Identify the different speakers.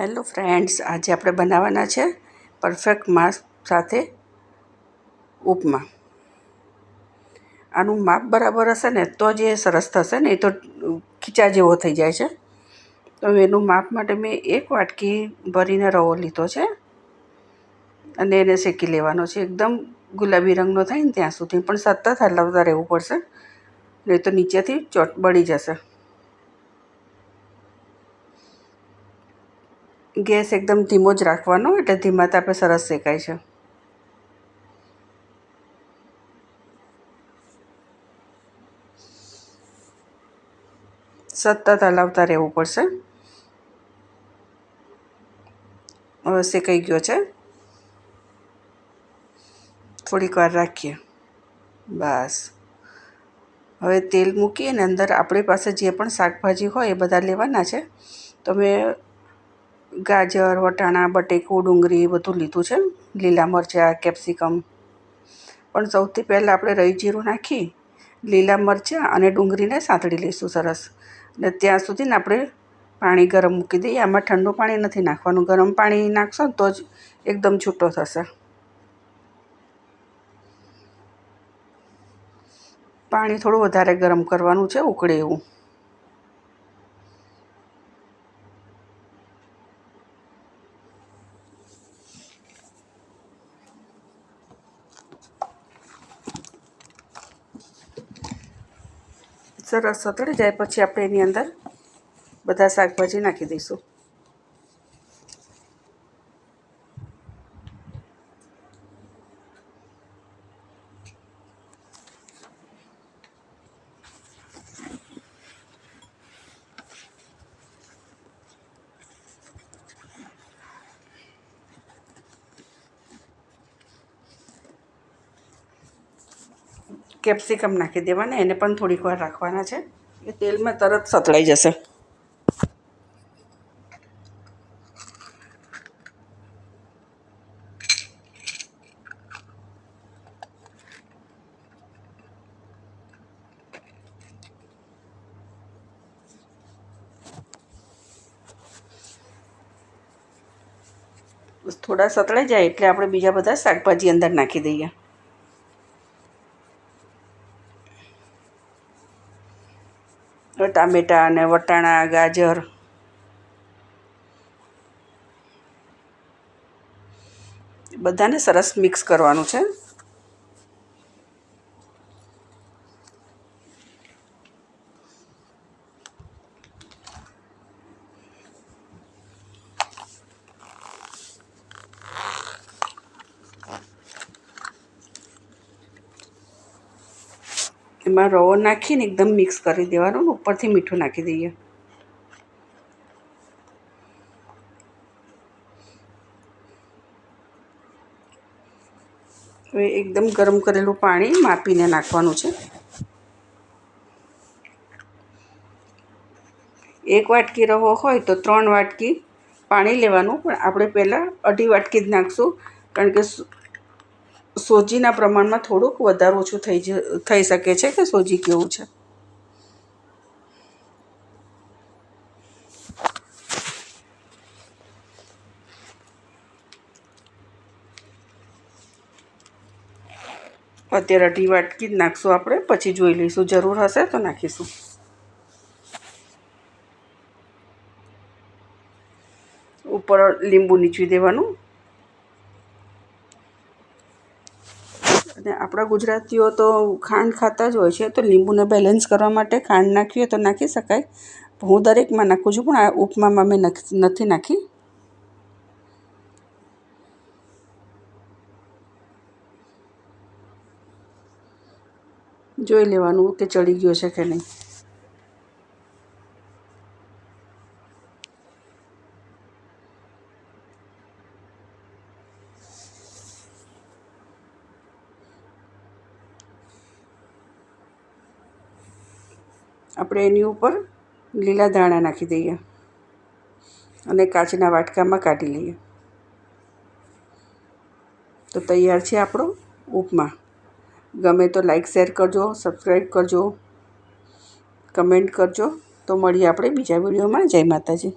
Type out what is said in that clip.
Speaker 1: Hello friends, આજે આપણે બનાવવાના છે પરફેક્ટ માપ સાથે ઉપમા. આનું માપ બરાબર હશે ને તો જ એ સરસ થશે ને, એ તો ખીચા જેવો થઈ જાય છે. તો એનું માપ માટે મેં એક વાટકી ભરીને રવો લીધો છે અને એને શેકી લેવાનો છે. એકદમ ગુલાબી રંગનો થાય ને ત્યાં સુધી પણ સતત હલાવતા રહેવું પડશે, નહીં તો નીચેથી ચોટ બળી જશે. ગેસ એકદમ ધીમો જ રાખવાનો, એટલે ધીમા તાપે સરસ શેકાય છે. સતત હલાવતા રહેવું પડશે. હવે શેકાઈ ગયો છે. થોડીક વાર રાખીએ. બસ. હવે તેલ મૂકી અને અંદર આપણી પાસે જે પણ શાકભાજી હોય એ બધા લેવાના છે. તો મેં ગાજર, વટાણા, બટેકું, ડુંગળી બધું લીધું છે. લીલા મરચાં, કેપ્સિકમ. પણ સૌથી પહેલાં આપણે રઈ જીરું નાખી, લીલા મરચાં અને ડુંગળીને સાંતળી લઈશું સરસ. ને ત્યાં સુધીને આપણે પાણી ગરમ મૂકી દઈએ. આમાં ઠંડુ પાણી નથી નાખવાનું. ગરમ પાણી નાખશો ને તો જ એકદમ છૂટો થશે. પાણી થોડું વધારે ગરમ કરવાનું છે, ઉકળે એવું. સરસ સતળી જાય પછી આપણે એની અંદર બધા શાકભાજી નાખી દઈશું. કેપ્સિકમ નાખી દેવાના, એને પણ થોડીક વાર રાખવાના છે. એ તેલમાં તરત સતળાઈ જશે. થોડા સતળાઈ જાય એટલે આપણે બીજા બધા શાકભાજી અંદર નાખી દઈએ. ટામેટાં અને વટાણા ગાજર. બધાને સરસ મિક્સ કરવાનું છે. એમાં રવો નાખીને એકદમ મિક્સ કરી દેવાનું ઉપરથી મીઠું નાખી દઈએ. હવે એકદમ ગરમ કરેલું પાણી માપીને નાખવાનું છે. એક વાટકી રવો હોય તો ત્રણ વાટકી પાણી લેવાનું, પણ આપણે પહેલાં અઢી વાટકી જ નાખશું, કારણ કે સોજીના પ્રમાણમાં થોડુંક વધારે ઓછું થઈ થઈ શકે છે કે સોજી કેવું છે? અત્યારે અઢી વાટકી જ નાખશું આપણે, પછી જોઈ લઈશું. જરૂર હશે તો નાખીશું. ઉપર લીંબુ નીચવી દેવાનું અને આપણા ગુજરાતીઓ તો ખાંડ ખાતા જ હોય છે, તો લીંબુને બેલેન્સ કરવા માટે ખાંડ નાખીએ તો નાખી શકાય. હું દરેકમાં નાખું છું, પણ આ ઉપમામાં મેં નથી નાખી. જોઈ લેવાનું કે ચડી ગયો છે કે નહીં. આપણે એની ઉપર લીલા ધાણા નાખી દઈએ અને કાચના વાટકામાં કાઢી લઈએ. તો તૈયાર છે આપણો ઉપમા. ગમે તો લાઈક શેર કરજો સબસ્ક્રાઈબ કરજો કમેન્ટ કરજો. તો મળીએ આપણે બીજા વિડીયોમાં. જય માતાજી.